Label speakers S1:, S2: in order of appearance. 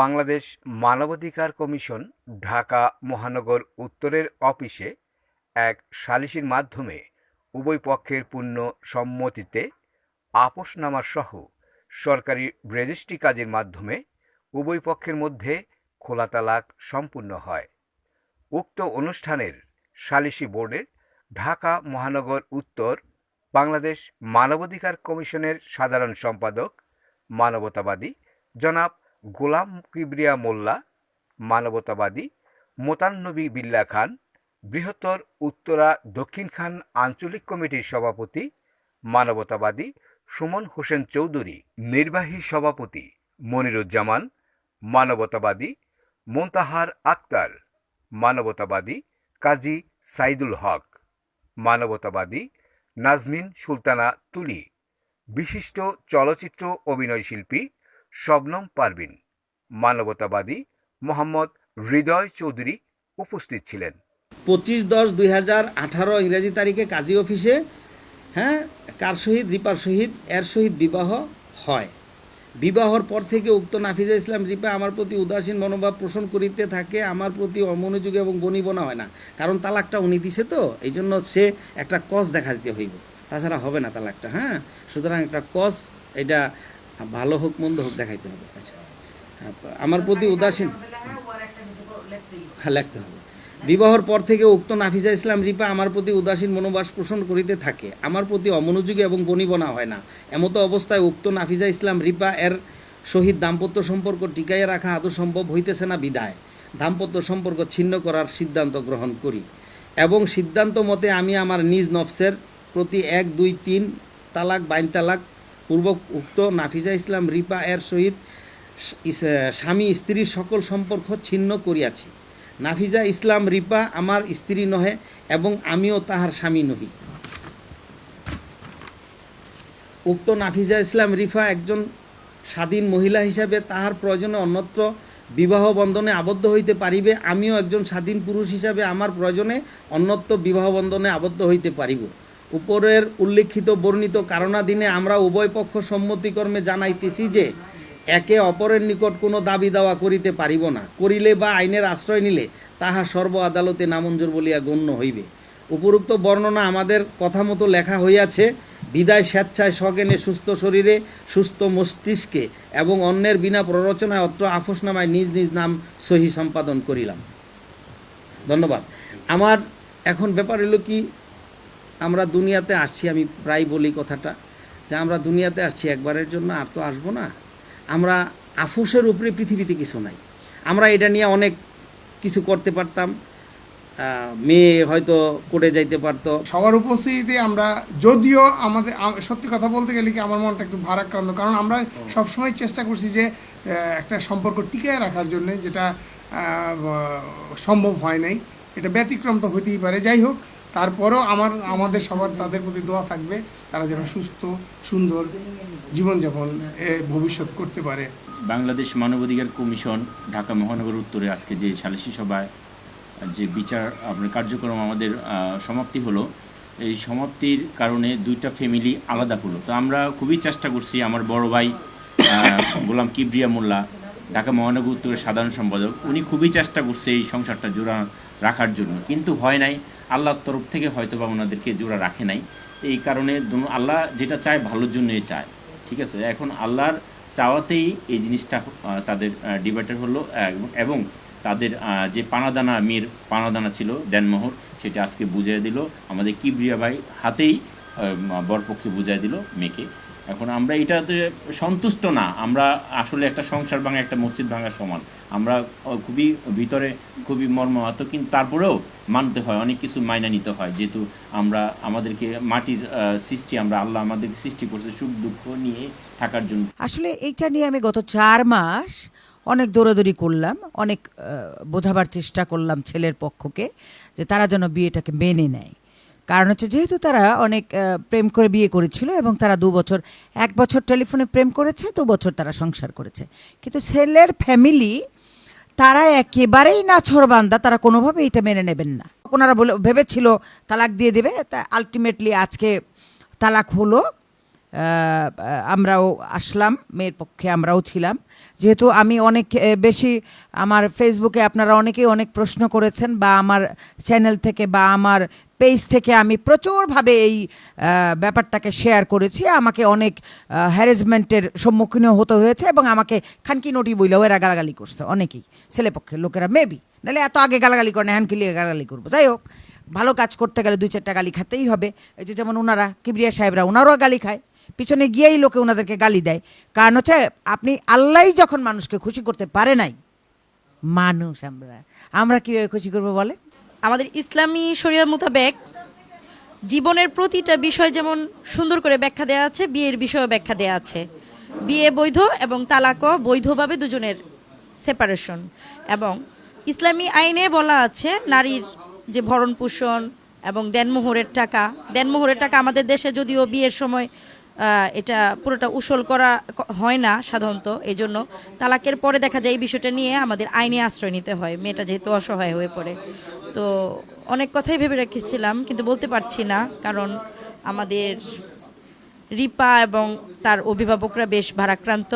S1: বাংলাদেশ মানবাধিকার কমিশন ঢাকা মহানগর উত্তরের অফিসে এক সালিসির মাধ্যমে উভয় পক্ষের পূর্ণ সম্মতিতে সহ সরকারি রেজিস্ট্রি কাজের মাধ্যমে উভয় পক্ষের মধ্যে খোলা তালাক সম্পূর্ণ হয়। উক্ত অনুষ্ঠানের সালিসি বোর্ডের ঢাকা মহানগর উত্তর বাংলাদেশ মানবাধিকার কমিশনের সাধারণ সম্পাদক মানবতাবাদী জনাব গোলাম কিবরিয়া মোল্লা, মানবতাবাদী, মোতান্নবী বিল্লা খান, বৃহত্তর উত্তরা দক্ষিণ খান আঞ্চলিক কমিটির সভাপতি, মানবতাবাদী সুমন হোসেন চৌধুরী, নির্বাহী সভাপতি মনিরুজ্জামান, মানবতাবাদী মোন্তাহার আক্তার, মানবতাবাদী কাজী সাইদুল হক, মানবতাবাদী নাজমিন সুলতানা তুলি, বিশিষ্ট চলচ্চিত্র অভিনয়শিল্পী শবনম পারভিন মানবতাবাদী মোহাম্মদ হৃদয় চৌধুরী উপস্থিত ছিলেন।
S2: পঁচিশ দশ দুই হাজার আঠারো ইংরেজি তারিখে কাজী অফিসে হ্যাঁ কার সহিত, রিপার সহিত, এর সহিত বিবাহ হয়। বিবাহর পর থেকে উক্ত নাফিজা ইসলাম রিপা আমার প্রতি উদাসীন মনোভাব পোষণ করিতে থাকে, আমার প্রতি অমনোযোগী এবং বনিবনা হয় না। কারণ তালাকটা উনি দিছে তো এই জন্য সে একটা কস দেখা দিতে হইব। তাছাড়া হবে না তালাকটা হ্যাঁ? সুতরাং একটা কস, এটা ভালো হোক মন্দ হোক দেখাইতে হবে। আচ্ছা। হ্যাঁ, আমার প্রতি উদাসীন। হ্যাঁ হবে। বিবাহর পর থেকে উক্ত নাফিজা ইসলাম রিপা আমার প্রতি উদাসীন মনোবাস পোষণ করিতে থাকে। আমার প্রতি অমনোযোগী এবং বনিবনা হয় না। এমতো অবস্থায় উক্ত নাফিজা ইসলাম রিপা এর সহিত দাম্পত্য সম্পর্ক টিকাইয়া রাখা আদৌ সম্ভব হইতেছে না বিদায়। দাম্পত্য সম্পর্ক ছিন্ন করার সিদ্ধান্ত গ্রহণ করি। এবং সিদ্ধান্ত মতে আমি আমার নিজ নফসের প্রতি এক দুই তিন তালাক বাইন তালাক পূর্বক উক্ত নাফিজা ইসলাম রিপা এর সহিত স্বামী স্ত্রীর সকল সম্পর্ক ছিন্ন করিয়াছি। নাফিজা ইসলাম রিপা আমার স্ত্রী নহে এবং আমিও তাহার স্বামী নহি। উক্ত নাফিজা ইসলাম রিফা একজন স্বাধীন মহিলা হিসাবে তাহার প্রয়োজনে অন্যত্র বিবাহ বন্ধনে আবদ্ধ হইতে পারিবে, আমিও একজন স্বাধীন পুরুষ হিসাবে আমার প্রয়োজনে অন্যত্র বিবাহ বন্ধনে আবদ্ধ হইতে পারিব। উপরের উল্লেখিত বর্ণিত কারণাধীনে আমরা উভয় পক্ষ সম্মতিকর্মে জানাইতেছি যে, একে অপরের নিকট কোনো দাবি দাওয়া করিতে পারিব না। করিলে বা আইনের আশ্রয় নিলে তাহা সর্ব আদালতে নামঞ্জুর বলিয়া গণ্য হইবে। উপরোক্ত বর্ণনা আমাদের কথা মতো লেখা হইয়াছে, বিদায় স্বেচ্ছায় সজ্ঞানে সুস্থ শরীরে, সুস্থ মস্তিষ্কে এবং অন্যের বিনা প্ররোচনায় অত্র আফসনামায় নিজ নিজ নাম সহি সম্পাদন করিলাম। ধন্যবাদ। আমার এখন ব্যাপার হলো কি আমরা দুনিয়াতে আসছি আমি প্রায় বলি কথাটা যে আমরা দুনিয়াতে আসছি একবারের জন্য আর তো আসব না। আমরা আফুসের উপরে পৃথিবীতে কিছু নাই। আমরা এটা নিয়ে অনেক কিছু করতে পারতাম। মেয়ে হয়তো করে যাইতে পারতো।
S3: সবার উপস্থিতিতে আমরা যদিও আমাদের সত্যি কথা বলতে গেলে কি আমার মনটা একটু ভারাক্রান্ত কারণ আমরা সবসময় চেষ্টা করছি যে একটা সম্পর্ক টিকায় রাখার জন্য যেটা সম্ভব হয় নাই। এটা ব্যতিক্রম তো হতেই পারে। যাই হোক তারপরেও আমার, আমাদের সবার, তাদের প্রতি দোয়া থাকবে, তারা যেন সুস্থ, সুন্দর জীবনযাপন ভবিষ্যৎ করতে পারে।
S4: বাংলাদেশ মানবাধিকার কমিশন ঢাকা মহানগর উত্তরে আজকে যে সালিসি সভায়, যে বিচার, আপনার কার্যক্রম আমাদের সমাপ্তি হলো, এই সমাপ্তির কারণে দুইটা ফ্যামিলি আলাদা হলো। তো আমরা খুবই চেষ্টা করছি, আমার বড় ভাই গোলাম কিবরিয়া মোল্লা ঢাকা মহানগর উত্তরের সাধারণ সম্পাদক, উনি খুবই চেষ্টা করছে এই সংসারটা জোড়া রাখার জন্য। কিন্তু হয় নাই, আল্লাহর তরফ থেকে হয়তো বা ওনাদেরকে জোড়া রাখে নাই। এই কারণে আল্লাহ যেটা চায় ভালোর জন্যই চায়, ঠিক আছে? এখন আল্লাহর চাওয়াতেই এই জিনিসটা তাদের ডিবেটার হলো এবং- তাদের যে পানাদানা মেয়ের পানাদানা ছিল দেনমোহর, সেটা আজকে বুঝিয়ে দিল। আমাদের কিবরিয়া ভাই হাতেই বরপক্ষে বুঝিয়ে দিল মেয়েকে। এখন আমরা এটাতে সন্তুষ্ট না। আমরা আসলে একটা সংসার ভাঙা, একটা মসজিদ ভাঙা সমান। আমরা খুবই ভিতরে খুবই মর্মাহত কিন্তু তারপরেও মানতে হয়, অনেক কিছু মাইনা নিতে হয়। যেহেতু আমরা, আমাদেরকে মাটির সৃষ্টি, আমরা আল্লাহ আমাদেরকে সৃষ্টি করছে সুখ, দুঃখ নিয়ে থাকার জন্য।
S5: আসলে এইটা নিয়ে আমি গত চার মাস অনেক দৌড়াদৌড়ি করলাম, অনেক বোঝাবার চেষ্টা করলাম ছেলের পক্ষকে যে তারা যেন বিয়েটাকে মেনে নেয়। কারণ হচ্ছে যেহেতু তারা অনেক প্রেম করে বিয়ে করেছিল এবং তারা দু বছর, এক বছর টেলিফোনে প্রেম করেছে, দু বছর তারা সংসার করেছে। কিন্তু ছেলের ফ্যামিলি তারা একেবারেই না ছোরবান্দা তারা কোনোভাবে এটা মেনে নেবেন না। ওনারা বলে, ভেবেছিল তালাক দিয়ে দেবে, তা আলটিমেটলি আজকে তালাক হলো। আমরাও আসলাম, মেয়ের পক্ষে আমরাও ছিলাম। যেহেতু আমি অনেক বেশি আমার ফেসবুকে আপনারা অনেকেই অনেক প্রশ্ন করেছেন বা আমার চ্যানেল থেকে বা আমার পেজ থেকে আমি প্রচুরভাবে এই ব্যাপারটাকে শেয়ার করেছি। আমাকে অনেক হ্যারাসমেন্টের সম্মুখীনও হতে হয়েছে এবং আমাকে খানকি নোটি বইলেও এরা গালাগালি করছে অনেকেই। ছেলেপক্ষের লোকেরা মেবি নাহলে এত আগে গালাগালি করে না হ্যান কিলিয়ে গালাগালি করব? যাই হোক, ভালো কাজ করতে গেলে দুই চারটা গালি খেতেই হবে। এই যে যেমন ওনারা কিবরিয়া সাহেবরা ওনারও গালি খায়। পিছনে গিয়েই লোকে ওনাদেরকে গালি দেয়। কারণ হচ্ছে, আপনি আল্লাহই যখন মানুষকে খুশি করতে পারে নাই, মানুষ আমরা। আমরা কীভাবে খুশি করব বলে
S6: আমাদের ইসলামী শরীয় মোতাবেক জীবনের প্রতিটা বিষয় যেমন সুন্দর করে ব্যাখ্যা দেওয়া আছে, বিয়ের বিষয়েও ব্যাখ্যা দেওয়া আছে। বিয়ে বৈধ এবং তালাকও বৈধভাবে দুজনের সেপারেশন এবং ইসলামী আইনে বলা আছে, নারীর যে ভরণ পোষণ এবং দেনমোহরের টাকা দেনমোহরের টাকা আমাদের দেশে যদিও বিয়ের সময় এটা পুরোটা উসল করা হয় না সাধারণত এই জন্য তালাকের পরে দেখা যায় এই বিষয়টা নিয়ে আমাদের আইনে আশ্রয় নিতে হয়, মেয়েটা যেহেতু অসহায় হয়ে পড়ে। তো অনেক কথাই ভেবে রেখেছিলাম, কিন্তু বলতে পারছি না, কারণ আমাদের রিপা এবং তার অভিভাবকরা বেশ ভারাক্রান্ত।